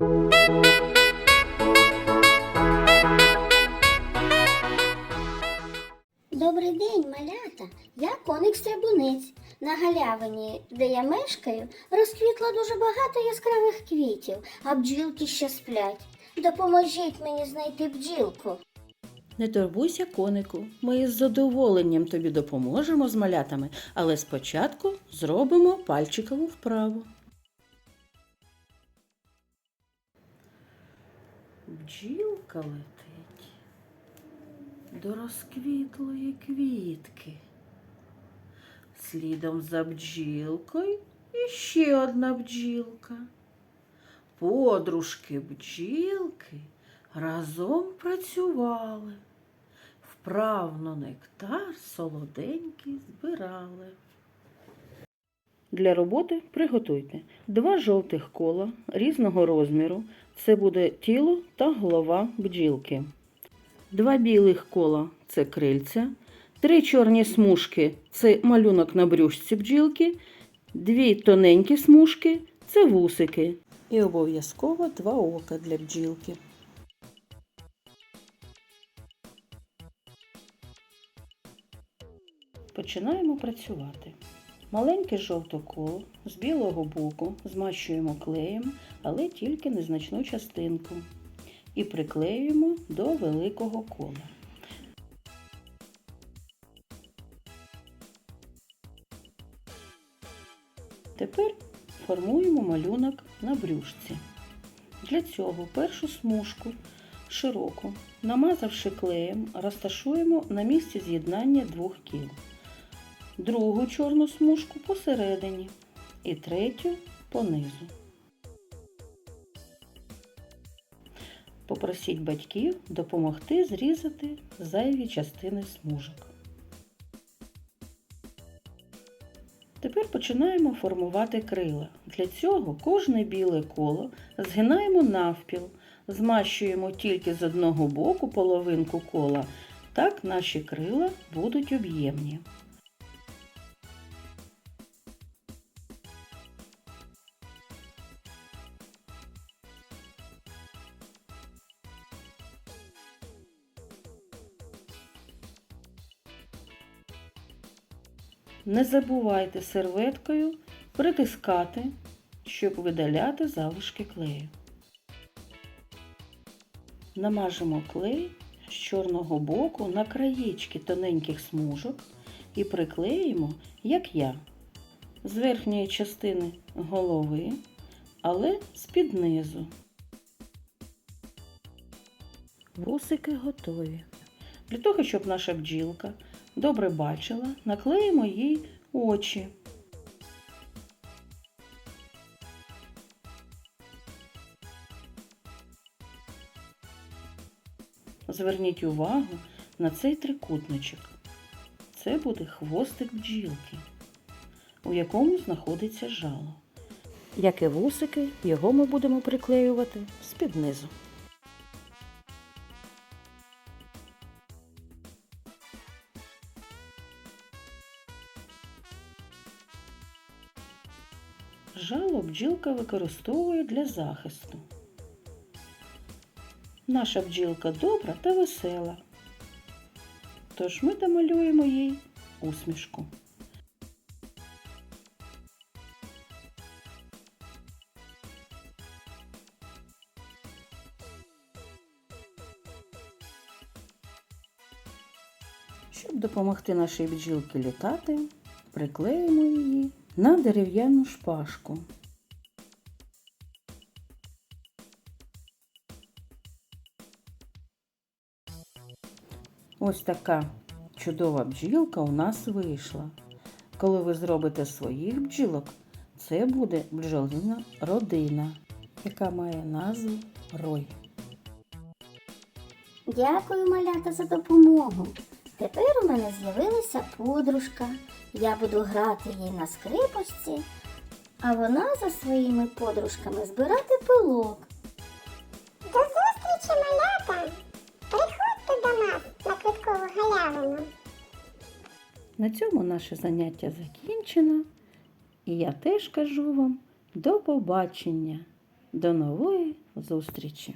Добрий день, малята. Я коник стрибунець. На галявині, де я мешкаю, розквітло дуже багато яскравих квітів, а бджілки ще сплять. Допоможіть мені знайти бджілку. Не турбуйся, конику. Ми із задоволенням тобі допоможемо з малятами, але спочатку зробимо пальчикову вправу. Бджілка летить до розквітлої квітки. Слідом за бджілкою іще одна бджілка. Подружки бджілки разом працювали, вправно нектар солоденький збирали. Для роботи приготуйте два жовтих кола різного розміру. Це буде тіло та голова бджілки. Два білих кола це крильця, три чорні смужки це малюнок на брюшці бджілки, дві тоненькі смужки це вусики. І обов'язково два ока для бджілки. Починаємо працювати. Маленьке жовте коло з білого боку змащуємо клеєм, але тільки незначну частинку. І приклеюємо до великого кола. Тепер формуємо малюнок на брюшці. Для цього першу смужку широку, намазавши клеєм, розташуємо на місці з'єднання двох кіл. Другу чорну смужку посередині і третю понизу. Попросіть батьків допомогти зрізати зайві частини смужок. Тепер починаємо формувати крила. Для цього кожне біле коло згинаємо навпіл, змащуємо тільки з одного боку половинку кола. Так наші крила будуть об'ємні. Не забувайте серветкою притискати, щоб видаляти залишки клею. Намажемо клей з чорного боку на краєчки тоненьких смужок і приклеїмо, як я, з верхньої частини голови, але з-під низу. Вусики готові. Для того, щоб наша бджілка добре бачила, наклеїмо їй очі. Зверніть увагу на цей трикутничок. Це буде хвостик бджілки, у якому знаходиться жало. Як і вусики, його ми будемо приклеювати з-під низу. Жало бджілка використовує для захисту. Наша бджілка добра та весела. Тож ми домалюємо їй усмішку. Щоб допомогти нашій бджілці літати, приклеїмо її на дерев'яну шпажку. Ось така чудова бджілка у нас вийшла. Коли ви зробите своїх бджілок, це буде бджолина родина, яка має назву Рой. Дякую, малята, за допомогу. Тепер у мене з'явилася подружка. Я буду грати їй на скрипочці, а вона за своїми подружками збирати пилок. До зустрічі, малята! Приходьте до нас на квіткову галявину. На цьому наше заняття закінчено. І я теж кажу вам до побачення. До нової зустрічі!